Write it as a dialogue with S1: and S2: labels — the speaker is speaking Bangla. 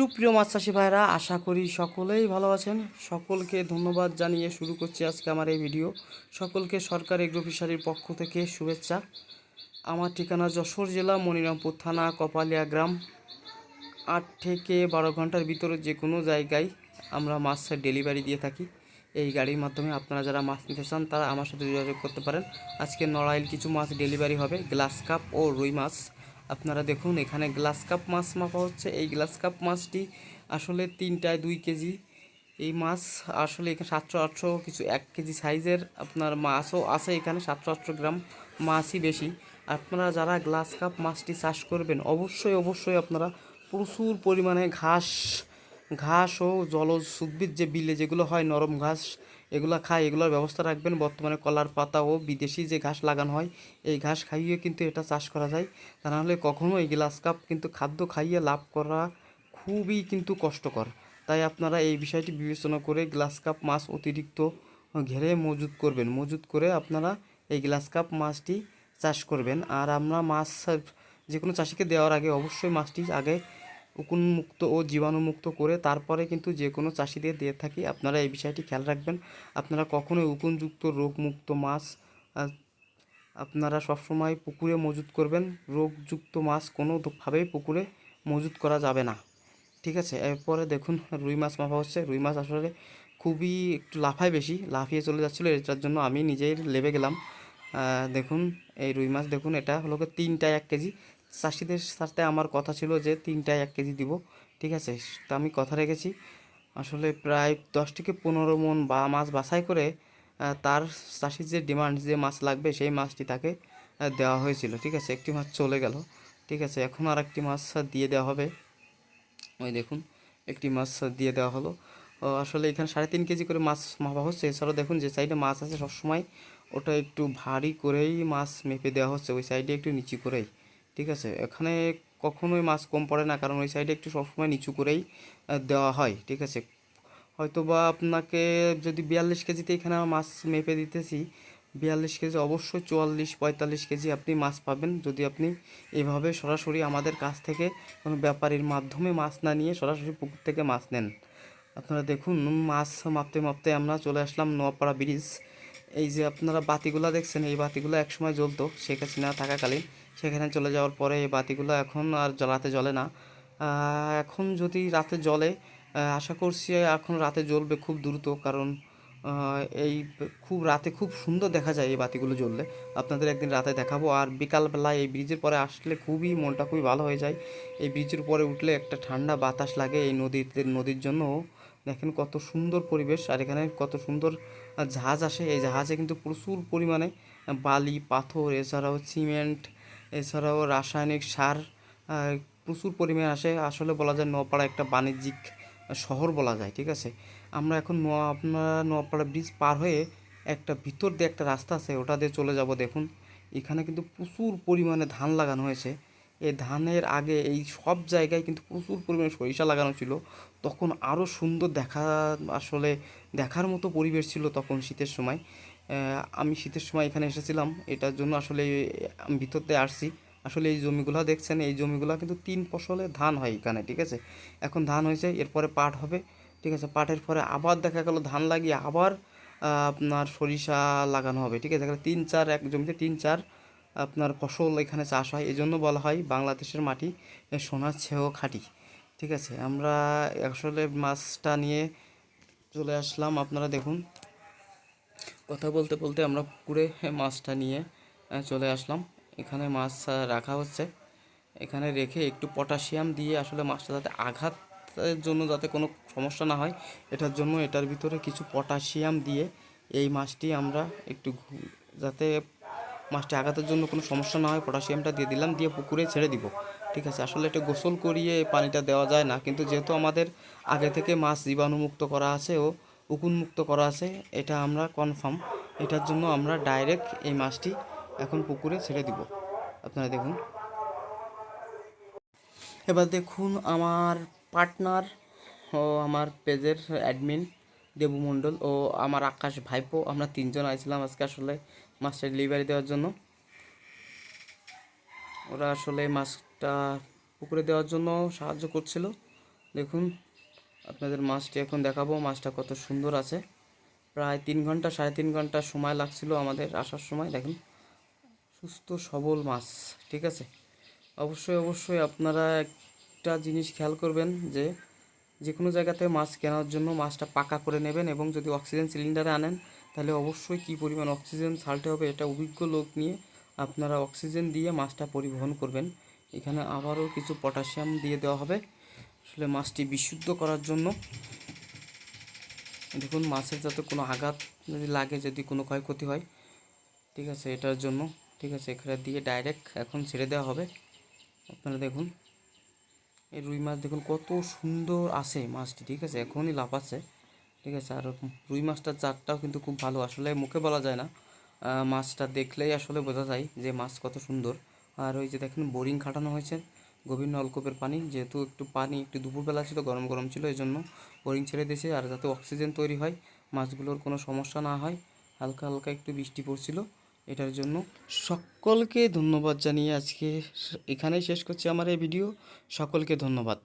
S1: সুপ্রিয় মাছ চাষি ভাইরা আশা করি সকলেই ভালো আছেন। সকলকে ধন্যবাদ জানিয়ে শুরু করছি আজকে আমার এই ভিডিও। সকলকে সরকার এগ্রো ফিশারির পক্ষ থেকে শুভেচ্ছা। আমার ঠিকানা যশোর জেলা, মনিরামপুর থানা, কপালিয়া গ্রাম। আট থেকে বারো ঘণ্টার ভিতরে যে কোনো জায়গায় আমরা মাছের ডেলিভারি দিয়ে থাকি। এই গাড়ির মাধ্যমে আপনারা যারা মাছ নিতে চান, তারা আমার সাথে যোগাযোগ করতে পারেন। আজকে নড়াইল কিছু মাছ ডেলিভারি হবে, গ্লাস কাপ ও রুই মাছ। আপনারা দেখুন, এখানে গ্লাস কাপ মাছ মাপা হচ্ছে। এই গ্লাস কাপ মাছটি আসলে তিনটায় দুই কেজি। এই মাছ আসলে এখানে সাতশো আটশো কিছু এক কেজি সাইজের। আপনার মাছও আছে এখানে, সাতশো আটশো গ্রাম মাছই বেশি। আপনারা যারা গ্লাস কাপ মাছটি চাষ করবেন, অবশ্যই অবশ্যই আপনারা প্রচুর পরিমাণে ঘাস ঘাস ও জলজ উদ্ভিদ যে বিলে যেগুলো হয়, নরম ঘাস এগুলো খায়, এগুলোর ব্যবস্থা রাখবেন। বর্তমানে কলার পাতা ও বিদেশি যে ঘাস লাগানো হয়, এই ঘাস খাইয়ে কিন্তু এটা চাষ করা যায়। তা নাহলে কখনও এই গ্লাস কাপ কিন্তু খাদ্য খাইয়ে লাভ করা খুবই কিন্তু কষ্টকর। তাই আপনারা এই বিষয়টি বিবেচনা করে গ্লাস কাপ মাছ অতিরিক্ত ঘেরে মজুত করবেন। মজুত করে আপনারা এই গ্লাস কাপ মাছটি চাষ করবেন। আর আমরা মাছ যে কোনো চাষিকে দেওয়ার আগে অবশ্যই মাছটি আগে উকুনমুক্ত ও জীবাণুমুক্ত করে তারপরে কিন্তু যে কোনো চাষিদের দিয়ে থাকি। আপনারা এই বিষয়টি খেয়াল রাখবেন। আপনারা কখনোই উকুনযুক্ত, রোগমুক্ত মাছ আপনারা সবসময় পুকুরে মজুত করবেন। রোগযুক্ত মাছ কোনোভাবেই পুকুরে মজুত করা যাবে না। ঠিক আছে? এরপরে দেখুন, রুই মাছ মাপা হচ্ছে। রুই মাছ আসলে খুবই একটু লাফায় বেশি, লাফিয়ে চলে যাচ্ছিল। এটার জন্য আমি নিজেই লেবে গেলাম। দেখুন, এই রুই মাছ দেখুন, এটা হলো তিনটায় এক কেজি। চাষিদের সাথে আমার কথা ছিল যে তিনটায় এক কেজি দিব, ঠিক আছে? তা আমি কথা রেখেছি। আসলে প্রায় দশ থেকে পনেরো মন বা মাছ বাছাই করে তার চাষির যে ডিমান্ড, যে মাছ লাগবে, সেই মাছটি তাকে দেওয়া হয়েছিল, ঠিক আছে? একটি মাছ চলে গেল, ঠিক আছে? এখন আর একটি মাছ দিয়ে দেওয়া হবে। ওই দেখুন, একটি মাছ দিয়ে দেওয়া হলো। আসলে এখানে সাড়ে তিন কেজি করে মাছ মাপা হচ্ছে। এছাড়াও দেখুন, যে সাইডে মাছ আছে সবসময়, ওটা একটু ভারী করেই মাছ মেপে দেওয়া হচ্ছে। ওই সাইডে একটু নিচু করেই। ঠিক আছে? এখানে কখনোই মাছ কম পড়ে না, কারণ ওই সাইডে একটু সবসময় নিচু করেই দেওয়া হয়, ঠিক আছে? হয়তো বা আপনাকে যদি বিয়াল্লিশ কেজিতে এখানে মাছ মেপে দিতেছি, বিয়াল্লিশ কেজি অবশ্যই চুয়াল্লিশ, পঁয়তাল্লিশ কেজি আপনি মাছ পাবেন। যদি আপনি এভাবে সরাসরি আমাদের কাছ থেকে কোনো ব্যাপারীর মাধ্যমে মাছ না নিয়ে সরাসরি পুকুর থেকে মাছ নেন। আপনারা দেখুন, মাছ মাপতে মাপতে আমরা চলে আসলাম নোয়াপাড়া ব্রিজ। এই যে আপনারা বাতিগুলো দেখছেন, এই বাতিগুলো একসময় জ্বলতো, শেখ হাসিনা থাকাকালীন। সেখানে চলে যাওয়ার পরে এই বাতিগুলো এখন আর জ্বলাতে জ্বলে না। এখন যদি রাতে জ্বলে আশা করছি এখন রাতে জ্বলবে খুব দ্রুত কারণ এই খুব রাতে খুব সুন্দর দেখা যায় এই বাতিগুলো জ্বললে। আপনাদের একদিন রাতে দেখাবো। আর বিকালবেলা এই ব্রিজের পরে আসলে খুবই মনটা খুবই ভালো হয়ে যায়। এই ব্রিজের উপরে উঠলে একটা ঠান্ডা বাতাস লাগে এই নদীতে, নদীর জন্য। দেখেন কত সুন্দর পরিবেশ আর এখানে কত সুন্দর জাহাজ আসে। এই জাহাজে কিন্তু প্রচুর পরিমাণে বালি, পাথর, এছাড়াও সিমেন্ট এছাড়াও রাসায়নিক সার প্রচুর পরিমাণে আসে। আসলে বলা যায় নোয়াপাড়া একটা বাণিজ্যিক শহর বলা যায়, ঠিক আছে? আমরা এখন নোয়া আপনারা নোয়াপাড়া ব্রিজ পার হয়ে একটা ভিতর দিয়ে একটা রাস্তা আছে, ওটা দিয়ে চলে যাব দেখুন। এখানে কিন্তু প্রচুর পরিমাণে ধান লাগানো হয়েছে। এই ধানের আগে এই সব জায়গায় কিন্তু প্রচুর পরিমাণে সরিষা লাগানো ছিল। তখন আরও সুন্দর দেখা, আসলে দেখার মতো পরিবেশ ছিল তখন শীতের সময়। আমি শীতের সময় এখানে এসেছিলাম। এটার জন্য আসলে আমি ভিতর দিয়ে আসছি। আসলে এই জমিগুলো দেখছেন, এই জমিগুলো কিন্তু তিন ফসলে ধান হয় এখানে, ঠিক আছে? এখন ধান হয়েছে, এরপরে পাট হবে, ঠিক আছে? পাটের পরে আবার দেখা গেল ধান লাগিয়ে আবার আপনার সরিষা লাগানো হবে, ঠিক আছে? তিন চার, এক জমিতে তিন চার, আপনার ফসল এখানে চাষ হয়। এই জন্য বলা হয় বাংলাদেশের মাটি সোনার ছেও খাঁটি, ঠিক আছে? আমরা আসলে মাছটা নিয়ে চলে আসলাম, আপনারা দেখুন। কথা বলতে বলতে আমরা পুকুরে মাছটা নিয়ে চলে আসলাম। এখানে মাছ রাখা হচ্ছে। এখানে রেখে একটু পটাশিয়াম দিয়ে আসলে মাছটা যাতে আঘাতের জন্য যাতে কোনো সমস্যা না হয়, এটার জন্য এটার ভিতরে কিছু পটাশিয়াম দিয়ে এই মাছটি আমরা একটু যাতে মাছটি আঘাতের জন্য কোনো সমস্যা না হয়, পটাশিয়ামটা দিয়ে দিলাম, দিয়ে পুকুরে ছেড়ে দিব। ঠিক আছে, আসলে এটা গোসল করিয়ে পানিটা দেওয়া যায় না, কিন্তু যেহেতু আমাদের আগে থেকে মাছ জীবাণুমুক্ত করা আছে, ও উকুনমুক্ত করা আছে, এটা আমরা কনফার্ম এটার জন্য আমরা ডাইরেক্ট এই মাছটি এখন পুকুরে ছেড়ে দিব। আপনারা দেখুন। এবার দেখুন আমার পার্টনার ও আমার পেজের অ্যাডমিন দেবু মণ্ডল ও আমার আকাশ ভাইপো। আমরা তিনজন আইছিলাম আজকে আসলে মাছটা ডেলিভারি দেওয়ার জন্য। ওরা আসলে মাছটা পুকুরে দেওয়ার জন্য সাহায্য করছিল। দেখুন। আপনাদের মাছটি এখন দেখাবো, মাছটা কত সুন্দর আছে। প্রায় তিন ঘণ্টা, সাড়ে তিন ঘণ্টা সময় লাগছিল আমাদের আসার সময়, দেখেন। সুস্থ, সবল মাছ, ঠিক আছে? অবশ্যই অবশ্যই আপনারা একটা জিনিস খেয়াল করবেন যে যে কোনো জায়গাতে মাছ কেনার জন্য মাছটা পাকা করে নেবেন এবং যদি অক্সিজেন সিলিন্ডারে আনেন, তাহলে অবশ্যই কী পরিমাণ অক্সিজেন ছাড়তে হবে এটা অভিজ্ঞ লোক নিয়ে আপনারা অক্সিজেন দিয়ে মাছটা পরিবহন করবেন। এখানে আবারও কিছু পটাশিয়াম দিয়ে দেওয়া হবে। আসলে মাছটি বিশুদ্ধ করার জন্য। দেখুন, মাছের যাতে কোনো আঘাত যদি লাগে, যদি কোনো ক্ষয়ক্ষতি হয়, ঠিক আছে, এটার জন্য, ঠিক আছে, এখানে দিয়ে ডাইরেক্ট এখন ছেড়ে দেওয়া হবে। আপনারা দেখুন, এই রুই মাছ দেখুন কত সুন্দর আছে মাছটি, ঠিক আছে, এখনই লাফাচ্ছে, ঠিক আছে, আর রুই মাছটার জাতটাও কিন্তু খুব ভালো, আসলে মুখে বলা যায় না। মাছটা দেখলেই আসলে বোঝা যায় যে মাছ কত সুন্দর। আর ওই যে দেখেন, বোরিং খাটানো হয়েছে গভীর নলকূপের পানি, যেহেতু একটু পানি একটু দুপুরবেলা ছিল গরম গরম ছিল এই জন্য বোরিং ছেড়ে দিয়েছে। আর যাতে অক্সিজেন তৈরি হয়, মাছগুলোর কোনো সমস্যা না হয়, হালকা হালকা একটু বৃষ্টি পড়ছিল, এটার জন্য সকলকে ধন্যবাদ জানিয়ে আজকে এখানেই শেষ করছি আমার এই ভিডিও। সকলকে ধন্যবাদ।